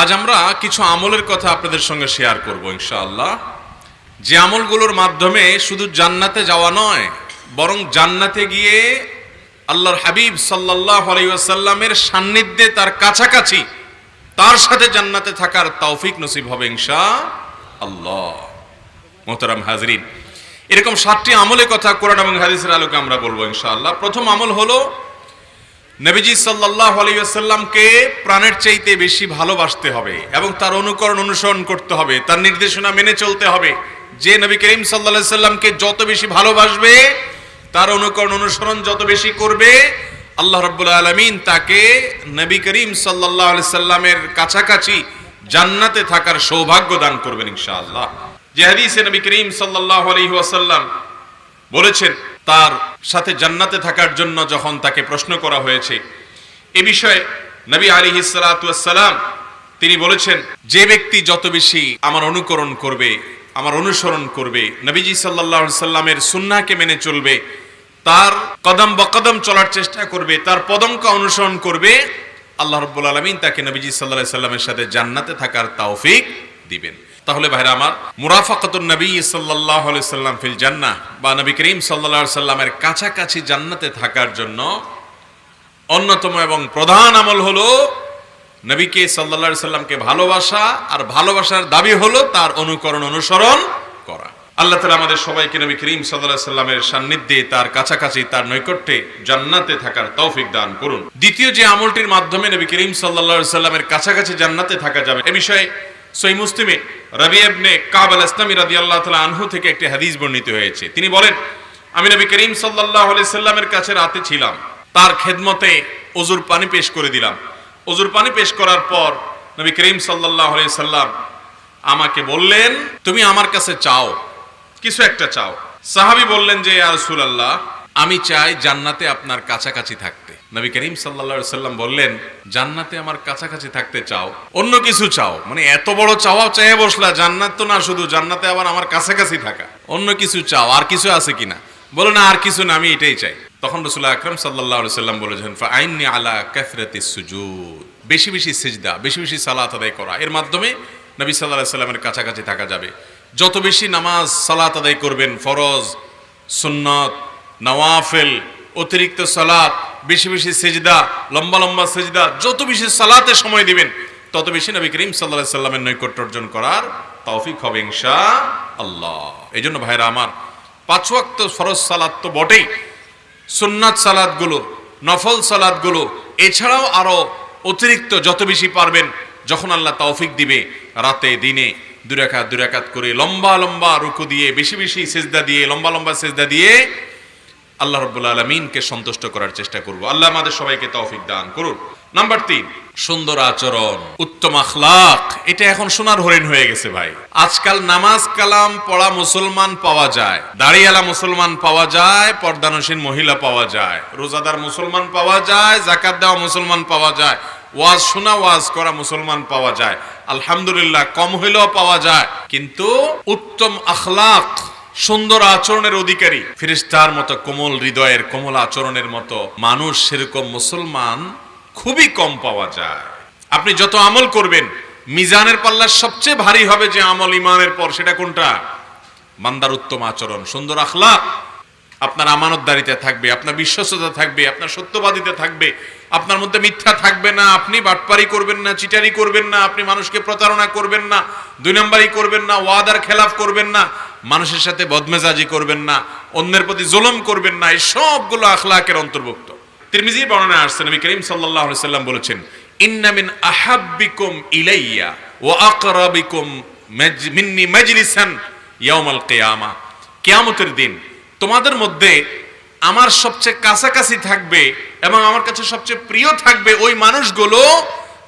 আজ আমরা কিছু আমলের কথা আপনাদের সঙ্গে শেয়ার করব, ইনশাআল্লাহ। যে আমলগুলোর মাধ্যমে শুধু জান্নাতে যাওয়া নয়, বরং জান্নাতে গিয়ে আল্লাহর হাবিব সাল্লাহ আলাইসাল্লামের সান্নিধ্যে তার কাছাকাছি, তার সাথে জান্নাতে থাকার তৌফিক নসিব হবে ইনশা আল্লাহ মোহতারাম হাজরিন, এরকম সাতটি আমলের কথা কোরআন এবং হাদিসের আলোকে আমরা বলব, ইনশাআল্লাহ। প্রথম আমল হলো নবীজি সাল্লাহ আলাইসাল্লামকে প্রাণের চাইতে বেশি ভালোবাসতে হবে এবং তার অনুকরণ অনুসরণ করতে হবে, তার নির্দেশনা মেনে চলতে হবে। যে নবী করিম সাল্লাহ সাল্লামকে যত বেশি ভালোবাসবে, তার অনুকরণ অনুসরণ যত বেশি করবে, আল্লাহ রব্বুল আলমিন তাকে নবী করিম সাল্লাহ সাল্লামের কাছাকাছি জান্নাতে থাকার সৌভাগ্য দান করবেন ইনশাআল্লাহ। যে হাদিসে নবী করিম সাল্লাহ আলহি ওয়াসাল্লাম বলেছেন তার সাথে জান্নাতে থাকার জন্য যখন তাকে প্রশ্ন করা হয়েছে, এ বিষয়ে নবী আলী সালাম তিনি বলেছেন, যে ব্যক্তি যত বেশি আমার অনুকরণ করবে, আমার অনুসরণ করবে, নবীজি সাল্লাহ সাল্লামের সুন্নাকে মেনে চলবে, তার কদম বকদম চলার চেষ্টা করবে, তার পদঙ্ক অনুসরণ করবে, আল্লাহ রব্বুল আলমিন তাকে নবীজি সাল্লাহ সাল্লামের সাথে জান্নাতে থাকার তৌফিক দিবেন। তাহলে ভাইরা আমার, মুরাফাকাতুন নবী সাল্লাহ সাল্লাম ফিল জান্নাহ, বা নবী করিম সাল্লাহ সাল্লামের কাছাকাছি জান্নাতে থাকার জন্য অন্যতম এবং প্রধান আমল হলো নবীকে সাল্লা সাল্লামকে ভালোবাসা, আর ভালোবাসার দাবি হলো তার অনুকরণ অনুসরণ করা। আল্লাহ তালা আমাদের সবাইকে নবী করিম সাল্লাহ সাল্লামের সান্নিধ্যে তার কাছাকাছি, তার নৈকট্যে জান্নাতে থাকার তৌফিক দান করুন। দ্বিতীয় যে আমলটির মাধ্যমে নবী করিম সাল্লা সাল্লামের কাছাকাছি জান্নাতে থাকা যাবে, এ বিষয়ে সই মুসলিমে রবি কাব আল ইসলামী রাদি আল্লাহ তালা আনহু থেকে একটি হাদিস বর্ণিত হয়েছে। তিনি বলেন, আমি নবী করিম সাল্লাহ সাল্লামের কাছে রাতে ছিলাম। তার খেদমতে অজুর পানি পেশ করে দিলাম। অজুর পানি পেশ করার পর নবী করিম সাল্লাহ সাল্লাম আমাকে বললেন, তুমি আমার কাছে চাও, কিছু একটা চাও। সাহাবি বললেন যে রসুল আল্লাহ আমি চাই জান্নাতে আপনার কাছাকাছি থাকতে। নবী করিম সাল্লা সাল্লাম বললেন, জান্নাতে আমার কাছাকাছি থাকতে চাও, অন্য কিছু চাও। মানে এত বড় চাওয়া চেয়ে বসলা, জান্নাত তো না, শুধু জান্নাতে আবার আমার কাছাকাছি থাকা। অন্য কিছু চাও, আর কিছু আছে কিনা? বলো না, আর কিছু না, আমি এটাই চাই। তখন রসুল্লাহ আকরম সাল্লাহ সাল্লাম বলেছেন আইনি আলা কাফরাতি সুজুদ। বেশি বেশি সিজদা, বেশি বেশি সালাত আদায় করা। এর মাধ্যমে নবী সাল্লাহ সাল্লামের কাছাকাছি থাকা যাবে। যত বেশি নামাজ সালাত আদায় করবেন, ফরজ, সুন্নত নওয়াফেল, অতিরিক্ত সালাত, বেশি বেশি সেজদা, লম্বা লম্বা সেজদা, যত বেশি সালাতে সময় দিবেন, তত বেশি নবী করিম সাল্লাহ সাল্লামের নৈকট্য অর্জন করার তৌফিক হবে ইনশা আল্লাহ এই জন্য ভাইরা আমার, পাঁচ ওয়াক্ত ফরজ সালাত তো বটেই। সুন্নাত সালাদগুলো নফল সালাদগুলো এছাড়াও আরও অতিরিক্ত যত বেশি পারবেন, যখন আল্লাহ তৌফিক দিবে, রাতে, দিনে দুরাকাত দুরাকাত করে লম্বা লম্বা রুকু দিয়ে, বেশি বেশি সেজদা দিয়ে, লম্বা লম্বা সেজদা দিয়ে আল্লাহ রব্বুল আলমিনকে সন্তুষ্ট করার চেষ্টা করব। আল্লাহ আমাদের সবাইকে তৌফিক দান করুন। নাম্বার তিন, সুন্দর আচরণ, উত্তম আখলাক, এটা এখন সোনার হরিণ হয়ে গেছে ভাই। আজকাল নামাজ কালাম পড়া মুসলমান পাওয়া যায়, দাড়িয়ালা মুসলমান পাওয়া যায়, পর্দানসীন মহিলা পাওয়া যায়, রোজাদার মুসলমান পাওয়া যায় জাকাত দেওয়া মুসলমান পাওয়া যায়, ওয়াজ শোনা, ওয়াজ করা মুসলমান পাওয়া যায়, আলহামদুলিল্লাহ কম হইলেও পাওয়া যায়, কিন্তু উত্তম আখলাক সুন্দর আচরণের অধিকারী। ফিরিস্তার মতো কোমল হৃদয়ের কোমল আচরণের মতো মানুষ সেরকম মুসলমান খুবই কম পাওয়া যায়। আপনি যত আমল করবেন, মিজানের পাল্লা সবচেয়ে ভারী হবে যে আমল ইমানের পর, সেটা কোনটা? মান্দার উত্তম আচরণ, সুন্দর আখলাক। আপনার আমানতদারিতে থাকবে, আপনার বিশ্বস্ততা থাকবে, আপনার সত্যবাদিতে থাকবে, আপনার মধ্যে মিথ্যা থাকবে না, আপনি বাটপারি করবেন না, চিটারি করবেন না, আপনি মানুষকে প্রতারণা করবেন না, দুই নম্বরই করবেন না, ওয়াদার খেলাফ করবেন না মানুষের সাথে বদমেজাজি করবেন না, অন্যের প্রতি জুলুম করবেন না, এই সবগুলো আখলাকের অন্তর্ভুক্ত। তিরমিজির বর্ণনা আসছে, নবী করিম সাল্লাল্লাহু আলাইহি সাল্লাম বলেছেন, ইন্না মিন আহাব্বিকুম ইলাইয়া ওয়া আকরাবিকুম মিন্নি মাজলিসান ইয়াউমাল কিয়ামা। কিয়ামতের দিন তোমাদের মধ্যে আমার সবচেয়ে কাছাকাছি থাকবে এবং আমার কাছে সবচেয়ে প্রিয় থাকবে ওই মানুষগুলো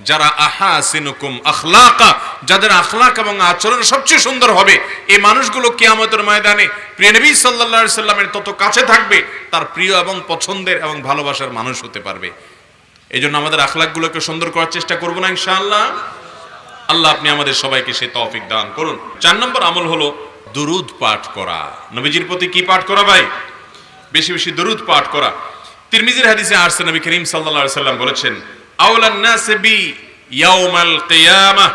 যারা আহা সিনুকুম আখলাকা, যাদের আখলাক এবং আচরণ সবচেয়ে সুন্দর হবে, এই মানুষগুলো কিয়ামতের ময়দানে প্রিয় নবী সাল্লাল্লাহু সাল্লামের তত কাছে থাকবে, তার প্রিয় এবং পছন্দের এবং ভালোবাসার মানুষ হতে পারবে। এই আমাদের আখলাকগুলোকে সুন্দর করার চেষ্টা করব না ইনশাআল্লাহ? আল্লাহ আপনি আমাদের সবাইকে সে তৌফিক দান করুন। চার নম্বর আমল হলো দুরুদ পাঠ করা। নবীজির প্রতি কি পাঠ করা ভাই? বেশি বেশি দরুদ পাঠ করা। তিরমিজির হাদিসে আসছে নবী করিম সাল্লাল্লাহু আলাইহি সাল্লাম বলেছেন আওলান নাস বি ইয়াউমাল কিয়ামাহ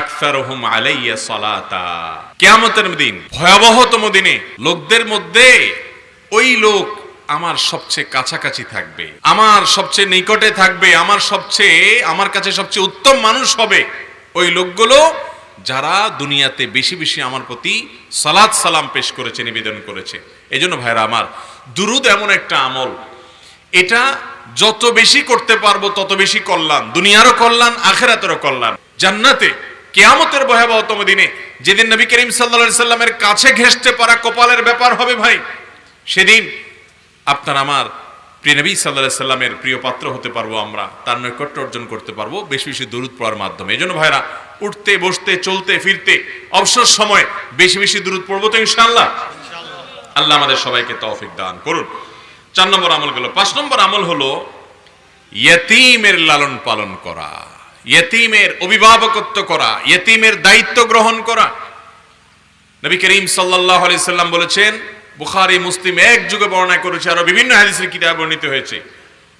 আকসারুহুম আলাইয়া সালাতা। কিয়ামতের দিন, ভয়াবহতম দিনে লোকদের মধ্যে ওই লোক আমার সবচেয়ে কাছাকাছি থাকবে, আমার সবচেয়ে নিকটে থাকবে, আমার সবচেয়ে, আমার কাছে সবচেয়ে উত্তম মানুষ হবে ওই লোকগুলো যারা দুনিয়াতে বেশি বেশি আমার প্রতি সালাত সালাম পেশ করেছে, নিবেদন করেছে। এই জন্য ভাইরা আমার, দুরুদ এমন একটা আমল। এটা যত বেশি করতে পারব, তত বেশি কল্যাণ। দুনিয়ারও কল্যাণ, আখেরাতেরও কল্যাণ। জান্নাতে, কেয়ামতের ভয়াবহতম দিনে যেদিন নবী করিম সাল্লা সাল্লামের কাছে ঘেঁষতে পারা কপালের ব্যাপার হবে ভাই, সেদিন আপনার আমার প্রিয় নবী সাল্লাহ সাল্লামের প্রিয় পাত্র হতে পারব আমরা। তার নৈকট্য অর্জন করতে পারব, বেশি বেশি দূরত পড়ার মাধ্যমে। এই জন্য ভাইরা, উঠতে, বসতে, চলতে, ফিরতে, অবসর সময় বেশি বেশি দূরত পড়ব তো ইনশাআল্লাহ। আল্লাহ আমাদের সবাইকে তৌফিক দান করুন। চার নম্বর আমল গেল। পাঁচ নম্বর আমল হলো ইয়তিমের লালন পালন করা, ইয়তিমের অভিভাবকত্ব করা, ইয়তিমের দায়িত্ব গ্রহণ করা। নবী করিম সাল্লাল্লাহু আলাইহি সাল্লাম বলেছেন, বুখারী, মুসলিম এক যুগে বর্ণনা করেছে, আরও বিভিন্ন হাদিসের কিতাবে বর্ণিত হয়েছে,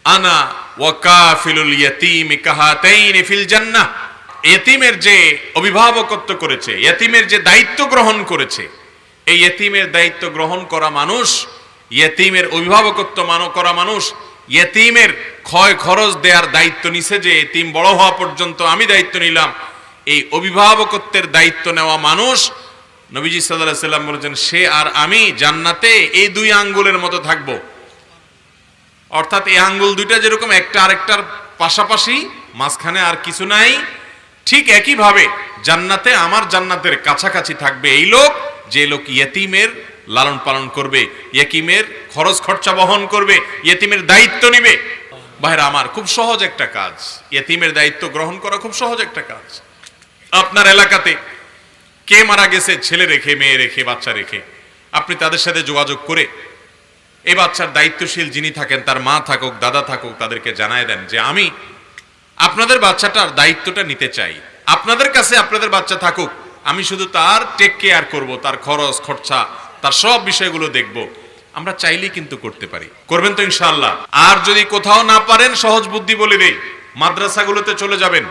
আনা ওয়া কাফিলুল ইয়াতীম কাহাতাইন ফিল জান্নাহ। ইয়তিমের যে অভিভাবকত্ব করেছে, ইয়তিমের যে দায়িত্ব গ্রহণ করেছে, এই ইয়তিমের দায়িত্ব গ্রহণ করা মানুষ ইয়তিমের অভিভাবকত্ব মানো করা মানুষ, ইয়েতিমের ক্ষয় খরচ দেওয়ার দায়িত্ব নিছে যে এতিম বড় হওয়া পর্যন্ত আমি দায়িত্ব নিলাম। এই অভিভাবকত্বের দায়িত্ব নেওয়া মানুষ, নবীজি সাল্লাহ সাল্লাম বলেছেন, সে আর আমি জান্নাতে এই দুই আঙ্গুলের মতো থাকব। অর্থাৎ এই আঙ্গুল দুইটা যেরকম, একটা আরেকটার পাশাপাশি মাঝখানে আর কিছু নাই। ঠিক একইভাবে জান্নাতে আমার জান্নাতের কাছাকাছি থাকবে এই লোক, যে লোক ইয়েতিমের লালন পালন করবে ইয়েকিমের খরচ খরচা বহন করবে ইয়েতিমের দায়িত্ব নিবে। ভাইরা, আমার খুব সহজ একটা কাজ। ইয়েতিমের দায়িত্ব গ্রহণ করা খুব সহজ একটা কাজ। আপনার এলাকাতে কে মারা গেছে, ছেলে রেখে, মেয়ে রেখে, বাচ্চা রেখে? আপনি তাদের সাথে যোগাযোগ করে এই বাচ্চার দায়িত্বশীল যিনি থাকেন, তার মা থাকুক, দাদা থাকুক, তাদেরকে জানায় দেন যে আমি আপনাদের বাচ্চাটার দায়িত্বটা নিতে চাই। আপনাদের কাছে আপনাদের বাচ্চা থাকুক, আমি শুধু তার টেক কেয়ার করব, তার খরচ খরচা তার সব বিষয়গুলো দেখব। আমরা চাইলেই কিন্তু করতে পারি। করবেন তো ইনশাআল্লাহ। আর যদি কোথাও না পারেন, সহজ বুদ্ধি বলে দেই মাদ্রাসাগুলোতে চলে যাবেন।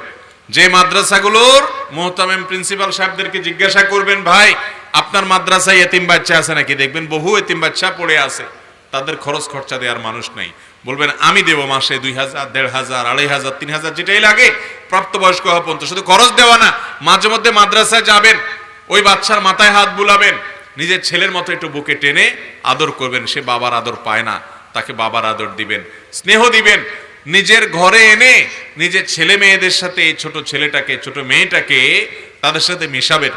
যে মাদ্রাসাগুলোর মোহতামেম প্রিন্সিপাল সাহেবদেরকে জিজ্ঞাসা করবেন, ভাই, আপনার মাদ্রাসায় এতিম বাচ্চা আছে নাকি? দেখবেন বহু এতিম বাচ্চা পড়ে আছে। তাদের খরচ খরচা দেওয়ার মানুষ নাই। বলবেন, আমি দেবো মাসে দুই হাজার, দেড় হাজার, আড়াই হাজার, তিন হাজার, যেটাই লাগে। প্রাপ্তবয়স্ক হওয়া পর্যন্ত। শুধু খরচ দেওয়া না, মাঝে মধ্যে মাদ্রাসায় যাবেন। ওই বাচ্চার মাথায় হাত বুলাবেন। নিজের ছেলের মতো একটু বুকে টেনে আদর করবেন। সে বাবার আদর পায় না, তাকে বাবার আদর দিবেন। স্নেহ দিবেন। নিজের ঘরে এনে নিজের ছেলে মেয়েদের সাথে এই ছোট ছেলেটাকে, ছোট মেয়েটাকে তাদের সাথে মেশাবেন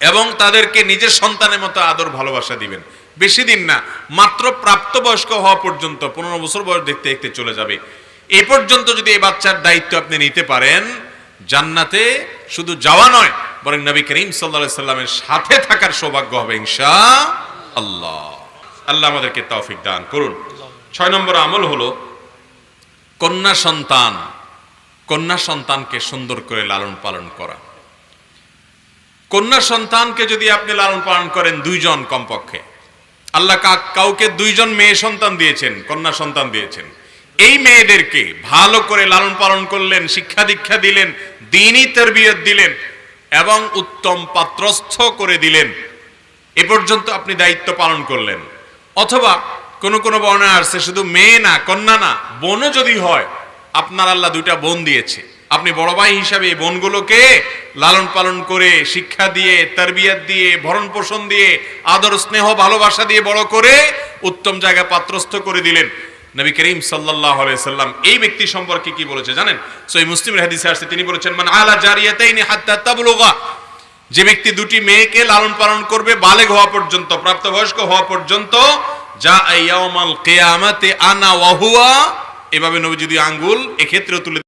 এবং তাদেরকে নিজের সন্তানের মতো আদর ভালোবাসা দিবেন। বেশি দিন না, মাত্র প্রাপ্তবয়স্ক হওয়া পর্যন্ত, পনেরো বছর বয়স দেখতে দেখতে চলে যাবে। এ পর্যন্ত যদি এই বাচ্চার দায়িত্ব আপনি নিতে পারেন জান্নাতে শুধু যাওয়া নয়, বরং নবী করিম সাল্লা সাল্লামের সাথে থাকার সৌভাগ্য হবে ইনশা আল্লাহ আল্লাহ আমাদেরকে তৌফিক দান করুন। ছয় নম্বর আমল হলো কন্যা সন্তান, কন্যা সন্তানকে সুন্দর করে লালন পালন করা। কন্যা সন্তানকে যদি আপনি লালন পালন করেন দুইজন কমপক্ষে, আল্লাহ কাউকে দুইজন মেয়ে সন্তান দিয়েছেন, কন্যা সন্তান দিয়েছেন। এই মেয়েদেরকে ভালো করে লালন পালন করলেন, শিক্ষা দীক্ষা দিলেন, দিনই তরবিয়ত দিলেন এবং উত্তম পাত্রস্থ করে দিলেন। এ পর্যন্ত আপনি দায়িত্ব পালন করলেন। অথবা কোন কোন বর্ণনা আসছে, শুধু মেয়ে না, কন্যা না, বোনও যদি হয়, আপনার আল্লাহ দুইটা বোন দিয়েছে। আপনি বড় ভাই হিসাবে এই বোনগুলোকে লালন পালন করে, শিক্ষা দিয়ে, তারবিয়াত দিয়ে, ভরণ পোষণ দিয়ে, আদর, স্নেহ, ভালোবাসা দিয়ে বড় করে উত্তম জায়গায় পাত্রস্থ করে দিলেন। নবী করিম সাল্লাহ সাল্লাম এই ব্যক্তি সম্পর্কে কি বলেছে জানেন? সো এই মুসলিম হাদিসে আসছে, তিনি বলেছেন মানে আলা জারিয়াতাইনি হাত্তা তাবলুগা। যে ব্যক্তি দুটি মেয়েকে লালন পালন করবে, বালেগ হওয়া পর্যন্ত, প্রাপ্তবয়স্ক হওয়া পর্যন্ত যা ইয়াউমাল কিয়ামাতে আনা ওয়াহুয়া এভাবে নবী যদি আঙ্গুল এক্ষেত্রেও তুলে